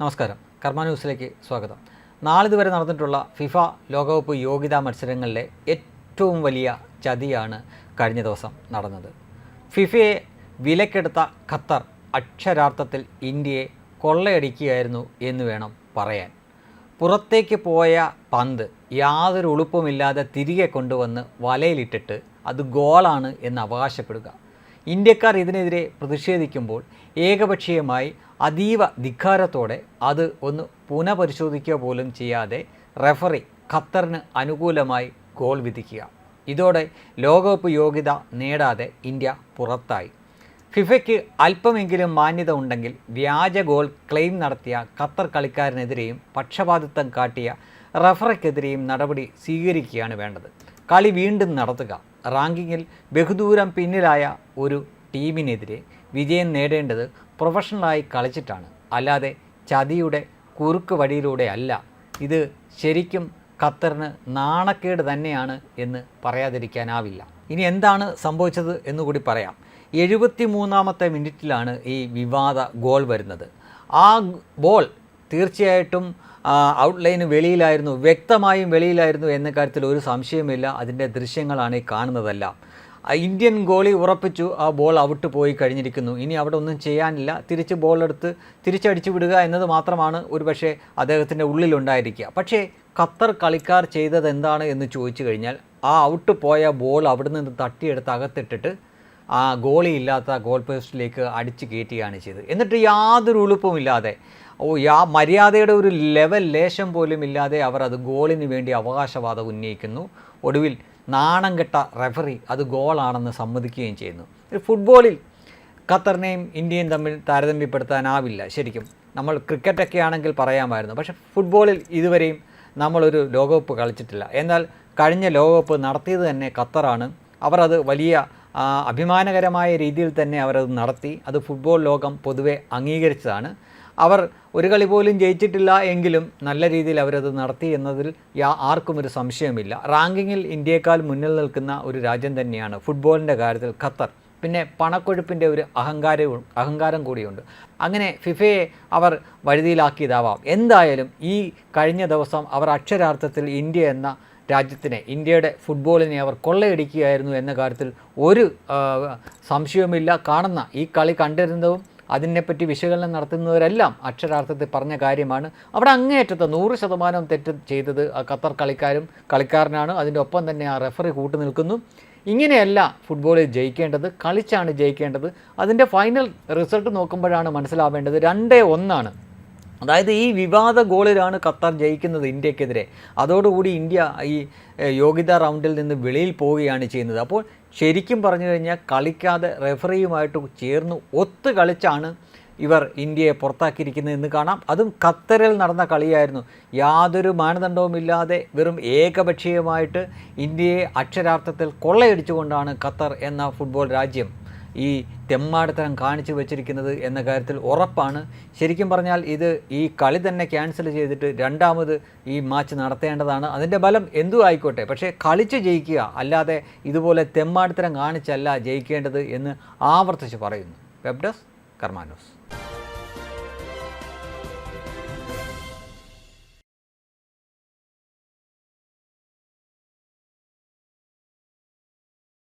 നമസ്കാരം. കർമ്മ ന്യൂസിലേക്ക് സ്വാഗതം. നാളിതുവരെ നടന്നിട്ടുള്ള ഫിഫ ലോകകപ്പ് യോഗ്യതാ മത്സരങ്ങളിലെ ഏറ്റവും വലിയ ചതിയാണ് കഴിഞ്ഞ ദിവസം നടന്നത്. ഫിഫയെ വിലക്കെടുത്ത ഖത്തർ അക്ഷരാർത്ഥത്തിൽ ഇന്ത്യയെ കൊള്ളയടിക്കുകയായിരുന്നു എന്ന് വേണം പറയാൻ. പുറത്തേക്ക് പോയ പന്ത് യാതൊരു ഉളുപ്പുമില്ലാതെ തിരികെ കൊണ്ടുവന്ന് വലയിലിട്ടിട്ട് അത് ഗോളാണ് എന്ന് അവകാശപ്പെടുക. ഇന്ത്യക്കാർ ഇതിനെതിരെ പ്രതിഷേധിക്കുമ്പോൾ ഏകപക്ഷീയമായി അതീവ ധിക്കാരത്തോടെ അത് ഒന്ന് പുനഃപരിശോധിക്കുക പോലും ചെയ്യാതെ റെഫറി ഖത്തറിന് അനുകൂലമായി ഗോൾ വിധിക്കുക. ഇതോടെ ലോകകപ്പ് യോഗ്യത നേടാതെ ഇന്ത്യ പുറത്തായി. ഫിഫയ്ക്ക് അല്പമെങ്കിലും മാന്യത ഉണ്ടെങ്കിൽ വ്യാജ ഗോൾ ക്ലെയിം നടത്തിയ ഖത്തർ കളിക്കാരനെതിരെയും പക്ഷപാതിത്വം കാട്ടിയ റഫറയ്ക്കെതിരെയും നടപടി സ്വീകരിക്കുകയാണ് വേണ്ടത്. കളി വീണ്ടും നടത്തുക. റാങ്കിങ്ങിൽ ബഹുദൂരം പിന്നിലായ ഒരു ടീമിനെതിരെ വിജയം നേടേണ്ടത് പ്രൊഫഷണലായി കളിച്ചിട്ടാണ്. അല്ലാതെ ചതിയുടെ കുറുക്ക് വഴിയിലൂടെ അല്ല. ഇത് ശരിക്കും ഖത്തറിന് നാണക്കേട് തന്നെയാണ് എന്ന് പറയാതിരിക്കാനാവില്ല. ഇനി എന്താണ് സംഭവിച്ചത് എന്നുകൂടി പറയാം. എഴുപത്തി മൂന്നാമത്തെ മിനിറ്റിലാണ് ഈ വിവാദ ഗോൾ വരുന്നത്. ആ ബോൾ തീർച്ചയായിട്ടും ഔട്ട്ലൈന് വെളിയിലായിരുന്നു വ്യക്തമായും വെളിയിലായിരുന്നു എന്ന കാര്യത്തിൽ ഒരു സംശയമില്ല അതിന്റെ ദൃശ്യങ്ങളാണ് ഈ കാണുന്നതെല്ലാം. ഇന്ത്യൻ ഗോളി ഉറപ്പിച്ചു. ആ ബോൾ ഔട്ട് പോയി കഴിഞ്ഞിരിക്കുന്നു. ഇനി അവിടെ ഒന്നും ചെയ്യാനില്ല. തിരിച്ച് ബോൾ എടുത്ത് തിരിച്ചടിച്ചു വിടുക എന്നത് മാത്രമാണ് ഒരുപക്ഷെ അദ്ദേഹത്തിന്റെ ഉള്ളിലുണ്ടായിരിക്കുക. പക്ഷേ ഖത്തർ കളിക്കാർ ചെയ്തത് എന്താണ് എന്ന് ചോദിച്ചു കഴിഞ്ഞാൽ ആ ഔട്ട് പോയ ബോൾ അവിടെ നിന്ന് തട്ടിയെടുത്ത് അകത്തിട്ടിട്ട് ആ ഗോളിയില്ലാത്ത ഗോൾ പോസ്റ്റിലേക്ക് അടിച്ച് കയറ്റുകയാണ് ചെയ്തത്. എന്നിട്ട് യാതൊരു ഉളുപ്പുമില്ലാതെ ഓ യാ മര്യാദയുടെ ഒരു ലെവൽ ലേശം പോലും ഇല്ലാതെ അവർ അത് ഗോളിന് വേണ്ടി അവകാശവാദം ഉന്നയിക്കുന്നു. ഒടുവിൽ നാണം കെട്ട റെഫറി അത് ഗോളാണെന്ന് സമ്മതിക്കുകയും ചെയ്യുന്നു. ഫുട്ബോളിൽ ഖത്തറിനെയും ഇന്ത്യയും തമ്മിൽ താരതമ്യപ്പെടുത്താനാവില്ല. ശരിക്കും നമ്മൾ ക്രിക്കറ്റൊക്കെ ആണെങ്കിൽ പറയാമായിരുന്നു. പക്ഷേ ഫുട്ബോളിൽ ഇതുവരെയും നമ്മളൊരു ലോകകപ്പ് കളിച്ചിട്ടില്ല. എന്നാൽ കഴിഞ്ഞ ലോകകപ്പ് നടത്തിയത് തന്നെ ഖത്തറാണ്. അവർ അത് വലിയ അഭിമാനകരമായ രീതിയിൽ തന്നെ അവരത് നടത്തി. അത് ഫുട്ബോൾ ലോകം പൊതുവെ അംഗീകരിച്ചതാണ്. അവർ ഒരു കളി പോലും ജയിച്ചിട്ടില്ല എങ്കിലും നല്ല രീതിയിൽ അവരത് നടത്തി എന്നതിൽ യാ ആർക്കും ഒരു സംശയമില്ല. റാങ്കിങ്ങിൽ ഇന്ത്യയേക്കാൾ മുന്നിൽ നിൽക്കുന്ന ഒരു രാജ്യം തന്നെയാണ് ഫുട്ബോളിന്റെ കാര്യത്തിൽ ഖത്തർ. പിന്നെ പണക്കൊഴുപ്പിന്റെ ഒരു അഹങ്കാരവും അഹങ്കാരം കൂടിയുണ്ട്. അങ്ങനെ ഫിഫയെ അവർ വഴുതിയിലാക്കിയതാവാം. എന്തായാലും ഈ കഴിഞ്ഞ ദിവസം അവർ അക്ഷരാർത്ഥത്തിൽ ഇന്ത്യ എന്ന രാജ്യത്തിനെ ഇന്ത്യയുടെ ഫുട്ബോളിനെ അവർ കൊള്ളയടിക്കുകയായിരുന്നു എന്ന കാര്യത്തിൽ ഒരു സംശയവുമില്ല. കാണുന്ന ഈ കളി കണ്ടിരുന്നതും അതിനെപ്പറ്റി വിശകലനം നടത്തുന്നവരെല്ലാം അക്ഷരാർത്ഥത്തിൽ പറഞ്ഞ കാര്യമാണ്. അവിടെ അങ്ങേയറ്റത്ത് നൂറ് ശതമാനം തെറ്റ് ചെയ്തത് ഖത്തർ കളിക്കാരും കളിക്കാരനാണ്. അതിന്റെ ഒപ്പം തന്നെ ആ റെഫറി കൂട്ടു നിൽക്കുന്നു. ഇങ്ങനെയല്ല ഫുട്ബോളിൽ ജയിക്കേണ്ടത് കളിച്ചാണ് ജയിക്കേണ്ടത്. അതിന്റെ ഫൈനൽ റിസൾട്ട് നോക്കുമ്പോഴാണ് മനസ്സിലാവേണ്ടത് രണ്ടേ ഒന്നാണ്. അതായത് ഈ വിവാദ ഗോളിലാണ് ഖത്തർ ജയിക്കുന്നത് ഇന്ത്യക്കെതിരെ. അതോടുകൂടി ഇന്ത്യ ഈ യോഗ്യതാ റൗണ്ടിൽ നിന്ന് വെളിയിൽ പോവുകയാണ് ചെയ്യുന്നത്. അപ്പോൾ ശരിക്കും പറഞ്ഞു കഴിഞ്ഞാൽ കളിക്കാതെ റെഫറിയുമായിട്ട് ചേർന്ന് ഒത്തു കളിച്ചാണ് ഇവർ ഇന്ത്യയെ പുറത്താക്കിയിരിക്കുന്നത് എന്ന് കാണാം. അതും ഖത്തറിൽ നടന്ന കളിയായിരുന്നു. യാതൊരു മാനദണ്ഡവുമില്ലാതെ വെറും ഏകപക്ഷീയമായിട്ട് ഇന്ത്യയെ അക്ഷരാർത്ഥത്തിൽ കൊള്ളയടിച്ചുകൊണ്ടാണ് ഖത്തർ എന്ന ഫുട്ബോൾ രാജ്യം ഈ തെമ്മാടിത്തരം കാണിച്ചു വെച്ചിരിക്കുന്നത് എന്ന കാര്യത്തിൽ ഉറപ്പാണ്. ശരിക്കും പറഞ്ഞാൽ ഇത് ഈ കളി തന്നെ ക്യാൻസൽ ചെയ്തിട്ട് രണ്ടാമത് ഈ മാച്ച് നടത്തേണ്ടതാണ്. അതിന്റെ ബലം എന്തു ആയിക്കോട്ടെ പക്ഷേ കളിച്ച് ജയിക്കുക അല്ലാതെ ഇതുപോലെ തെമ്മാടിത്തരം കാണിച്ചല്ല ജയിക്കേണ്ടത് എന്ന് ആവർത്തിച്ച് പറയുന്നു. Web desk കർമാനോസ്.